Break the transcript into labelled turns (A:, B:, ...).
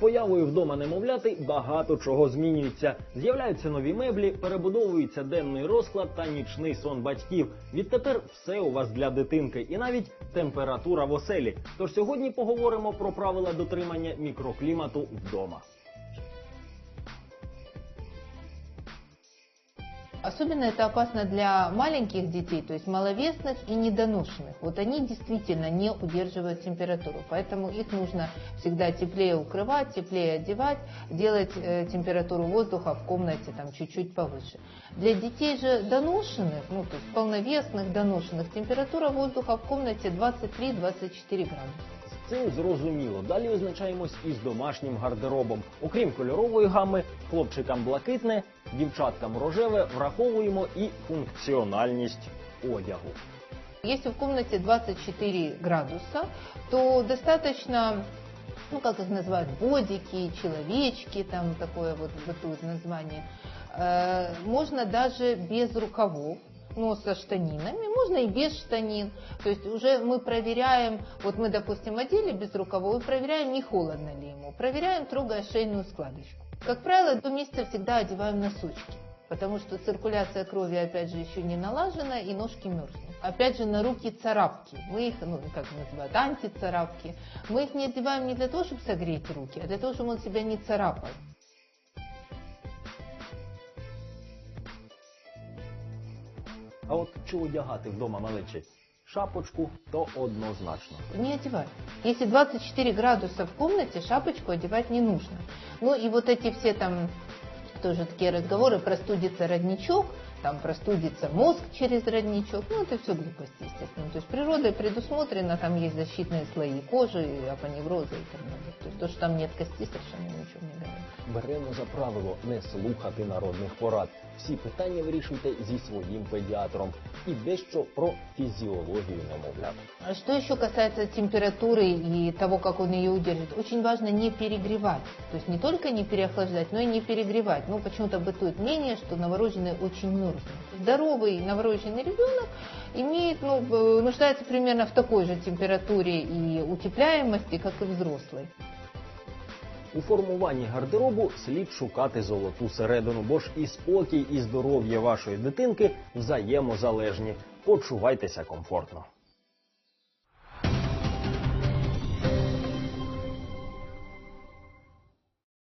A: появою вдома немовляти багато чого змінюється. З'являються нові меблі, перебудовується денний розклад та нічний сон батьків. Відтепер все у вас для дитинки, і навіть температура в оселі. Тож сьогодні поговоримо про правила дотримання мікроклімату вдома.
B: Особенно это опасно для маленьких детей, то есть маловесных и недоношенных. Вот они действительно не удерживают температуру, поэтому их нужно всегда теплее укрывать, теплее одевать, делать э, температуру воздуха в комнате там чуть-чуть повыше. Для детей же доношенных, ну то есть полновесных, доношенных, температура воздуха в комнате 23-24 градуса.
A: З цим зрозуміло. Далі визначаємось із домашнім гардеробом. Окрім кольорової гами, хлопчикам блакитне, дівчаткам рожеве, враховуємо і функціональність одягу.
B: Если в комнате 24 градуса, то достаточно, ну как их называют, бодики, человечки, там такое вот бытует название. Э, Можно даже без рукавов, но со штанинами, можно и без штанин. То есть уже мы проверяем, вот мы, допустим, одели без рукавов и проверяем, не холодно ли ему. Проверяем, трогая шейную складочку. Как правило, до месяца всегда одеваем носочки. Потому что циркуляция крови, опять же, еще не налажена, и ножки мерзнут. Опять же, на руки царапки. Мы их, ну, как называют, антицарапки. Мы их не одеваем не для того, чтобы согреть руки, а для того, чтобы он себя не царапал.
A: А от чи одягати вдома малечі шапочку, то однозначно.
B: Не одевать. Если 24 градуса в комнате, шапочку одевать не нужно. Ну и вот эти все там тоже такие разговоры, простудится родничок, там простудится мозг через родничок, ну это все глупости, естественно. То есть природой предусмотрено, там есть защитные слои кожи, апоневроза и так далее. То есть то, что там нет кости, совершенно ничего не говорит.
A: Беремо за правило не слухати народних порад. Всі питання вирішуйте зі своїм педіатром і дещо про фізіологію немовлят.
B: А Что еще касается температуры и того, как он ее удержит, очень важно не перегревать. То есть не только не переохлаждать, но и не перегревать. Ну, почему-то бытует мнение, что новорожденные очень мерзнут. Здоровый новорожденный ребенок имеет, ну, э, нуждается примерно в такой же температуре и утепляемости, как и взрослый.
A: У формуванні гардеробу слід шукати золоту середину, бо ж і спокій, і здоров'я вашої дитинки взаємозалежні. Почувайтеся комфортно.